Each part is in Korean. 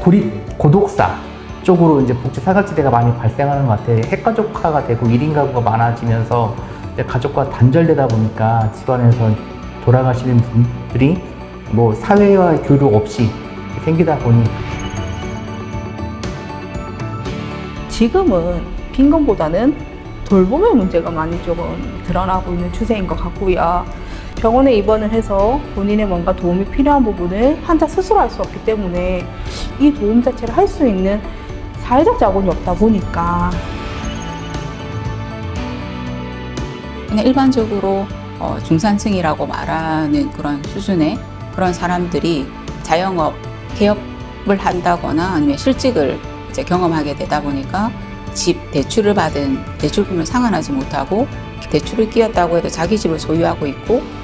고립 고독사 쪽으로 이제 복지 사각지대가 많이 발생하는 것 같아요. 핵가족화가 되고 1인 가구가 많아지면서 가족과 단절되다 보니까 집안에서 돌아가시는 분들이 뭐 사회와 교류 없이 생기다 보니 지금은 빈곤보다는 돌봄의 문제가 많이 조금 드러나고 있는 추세인 것 같고요. 병원에 입원을 해서 본인의 뭔가 도움이 필요한 부분을 환자 스스로 할 수 없기 때문에 이 도움 자체를 할 수 있는 사회적 자본이 없다 보니까. 그냥 일반적으로 어, 중산층이라고 말하는 그런 수준의 그런 사람들이 자영업, 개업을 한다거나 아니면 실직을 이제 경험하게 되다 보니까 집 대출을 받은 대출금을 상환하지 못하고 대출을 끼었다고 해도 자기 집을 소유하고 있고 어,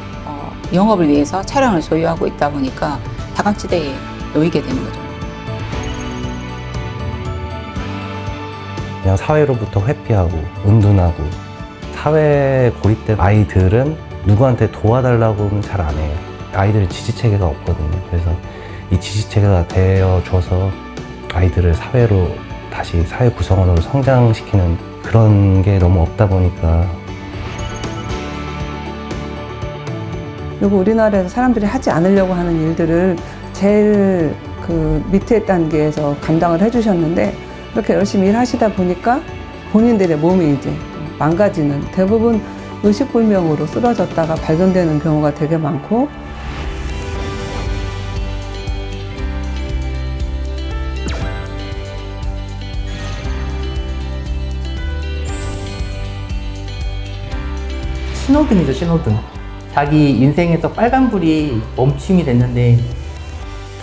영업을 위해서 차량을 소유하고 있다 보니까 다각지대에 놓이게 되는 거죠. 그냥 사회로부터 회피하고 은둔하고 사회에 고립된 아이들은 누구한테 도와달라고는 잘 안 해요. 아이들은 지지체계가 없거든요. 그래서 이 지지체계가 되어줘서 아이들을 사회로 다시 사회 구성원으로 성장시키는 그런 게 너무 없다 보니까 그리고 우리나라에서 사람들이 하지 않으려고 하는 일들을 제일 그 밑에 단계에서 감당을 해주셨는데 그렇게 열심히 일하시다 보니까 본인들의 몸이 이제 망가지는 대부분 의식불명으로 쓰러졌다가 발견되는 경우가 되게 많고 신호등이죠 신호등 자기 인생에서 빨간불이 멈춤이 됐는데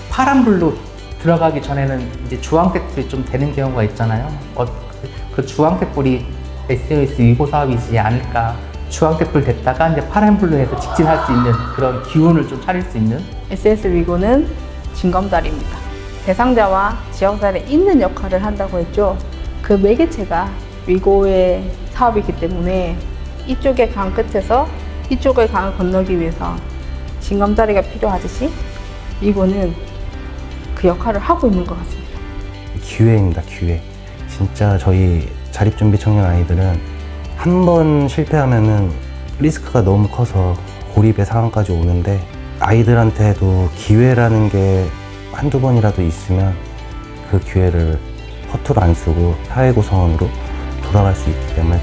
파란불로 들어가기 전에는 이제 주황색불이 좀 되는 경우가 있잖아요 어, 그- 그 주황색불이 SOS 위고 사업이지 않을까 주황색불 됐다가 이제 파란불로 해서 직진할 수 있는 그런 기운을 좀 차릴 수 있는 SS 위고는 징검다리입니다. 대상자와 지역사회에 있는 역할을 한다고 했죠. 그 매개체가 위고의 사업이기 때문에 이쪽의 강 끝에서 이쪽의 강을 건너기 위해서 징검다리가 필요하듯이 위고는 그 역할을 하고 있는 것 같습니다. 기회입니다, 기회. 진짜 저희 자립준비 청년 아이들은 한 번 실패하면은 리스크가 너무 커서 고립의 상황까지 오는데 아이들한테도 기회라는 게 한두 번이라도 있으면 그 기회를 허투루 안 쓰고 사회 구성원으로 돌아갈 수 있기 때문에